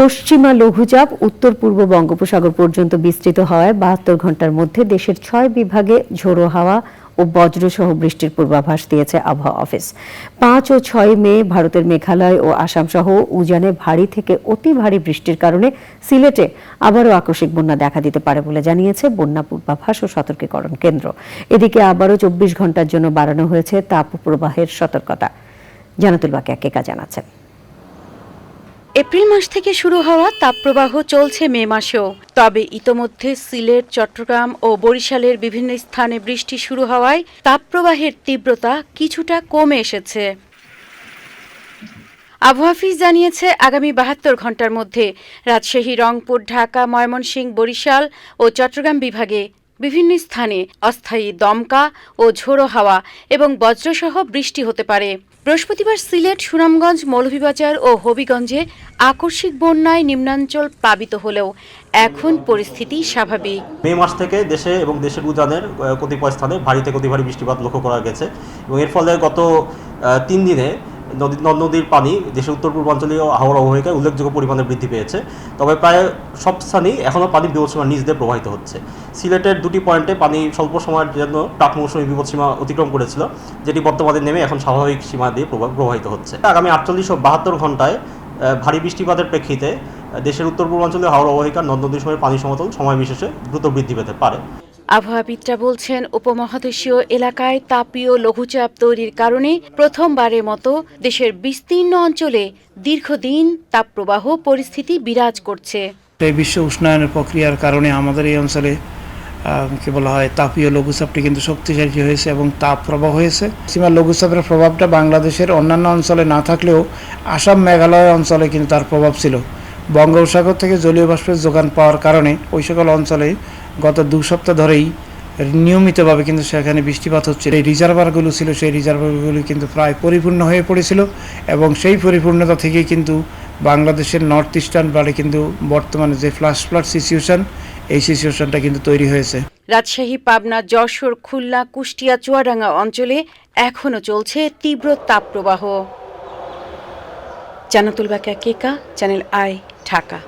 পশ্চিমা লঘুচাপ উত্তর পূর্ব বঙ্গোপসাগর পর্যন্ত বিস্তৃত হওয়ায় বাহাত্তর ঘণ্টার মধ্যে দেশের ছয় বিভাগে ঝোড়ো হাওয়া ও বজ্রসহ বৃষ্টির পূর্বাভাস দিয়েছে আবহাওয়া অফিস। পাঁচ ও ছয় মে ভারতের মেঘালয় ও আসাম সহ উজানে ভারী থেকে অতি ভারী বৃষ্টির কারণে সিলেটে আবারও আকস্মিক বন্যা দেখা দিতে পারে বলে জানিয়েছে বন্যা পূর্বাভাস ও সতর্কীকরণ কেন্দ্র। এদিকে আবারও চব্বিশ ঘণ্টার জন্য বাড়ানো হয়েছে তাপ প্রবাহের সতর্কতা। জানাতুল বাকিয়া কেকা জানাচ্ছেন। এপ্রিল মাস থেকে শুরু হওয়া তাপপ্রবাহ চলছে মে মাসেও। তবে ইতোমধ্যে সিলেট, চট্টগ্রাম ও বরিশালের বিভিন্ন স্থানে বৃষ্টি শুরু হওয়ায় তাপপ্রবাহের তীব্রতা কিছুটা কমে এসেছে। আবহাওয়াফিস জানিয়েছে, আগামী বাহাত্তর ঘণ্টার মধ্যে রাজশাহী, রংপুর, ঢাকা, ময়মনসিংহ, বরিশাল ও চট্টগ্রাম বিভাগে বিভিন্ন স্থানে অস্থায়ী দমকা ও ঝোড়ো হাওয়া এবং বজ্রসহ বৃষ্টি হতে পারে। বৃহস্পতিবার সিলেট, সুনামগঞ্জ, মৌলভীবাজার ও হবিগঞ্জে আকস্মিক বন্যায় নিম্নাঞ্চল প্লাবিত হলেও এখন পরিস্থিতি স্বাভাবিক। মে মাস থেকে দেশে এবং দেশের উজানের কতিপয় স্থানে ভারী থেকে অতি ভারী বৃষ্টিপাত লক্ষ্য করা গেছে এবং এর ফলে গত তিন দিনে নদী নদ নদীর পানি দেশের উত্তর পূর্বাঞ্চলীয় আবহাওয়া অববাহিকায় উল্লেখযোগ্য পরিমাণে বৃদ্ধি পেয়েছে। তবে প্রায় সব স্থানেই এখনও পানি বিপদসীমার নিচ দিয়ে প্রবাহিত হচ্ছে। সিলেটের দুটি পয়েন্টে পানি স্বল্প সময়ের জন্য প্রাক মৌসুমী বিপদসীমা অতিক্রম করেছিল, যেটি বর্তমানে নেমে এখন স্বাভাবিক সীমা দিয়ে প্রবা- প্রবাহিত হচ্ছে। আগামী আটচল্লিশ ও বাহাত্তর ঘন্টায় ভারী বৃষ্টিপাতের প্রেক্ষিতে, দেশের উত্তর পূর্বাঞ্চলীয় হাওড় অববাহিকার নদ নদীর সময় পানি সমতল সময় বিশেষে দ্রুত বৃদ্ধি পেতে পারে। আবহাওয়াবিদরা বলছেন, উপমহাদেশীয় এলাকায় তাপীয় লঘুচাপ তৈরির কারণে প্রথমবারের মতো দেশের বিস্তীর্ণ অঞ্চলে দীর্ঘদিন তাপপ্রবাহ পরিস্থিতি বিরাজ করছে। এই বিশ্ব উষ্ণায়নের প্রক্রিয়ার কারণে আমাদের এই অঞ্চলে কি বলা হয়, তাপীয় লঘুচাপটি কিন্তু শক্তিশালী হয়েছে এবং তাপ প্রবাহ হয়েছে। সীমা লঘুচাপের প্রভাবটা বাংলাদেশের অন্যান্য অঞ্চলে না থাকলেও আসাম মেঘালয় অঞ্চলে কিন্তু তার প্রভাব ছিল। বঙ্গোপসাগর থেকে জলীয় বাষ্পের যোগান পাওয়ার কারণে ওই সকল অঞ্চলে গত দু সপ্তাহ ধরেই নিয়মিতভাবে কিন্তু সেখানে বৃষ্টিপাত হচ্ছে। এই রিজার্ভারগুলো ছিল, সেই রিজার্ভারগুলি কিন্তু প্রায় পরিপূর্ণ হয়ে পড়েছিল এবং সেই পরিপূর্ণতা থেকেই কিন্তু বাংলাদেশের নর্থ ইস্টার্ন পার্টে কিন্তু বর্তমানে যে ফ্লাশ ফ্লাড সিচুয়েশন এই সিচুয়েশনটা কিন্তু তৈরি হয়েছে। রাজশাহী, পাবনা, যশোর, খুলনা, কুষ্টিয়া, চুয়াডাঙ্গা অঞ্চলে এখনও চলছে তীব্র তাপপ্রবাহ। জানাতুল বাকা কেকা চ্যানেল আই, ঢাকা।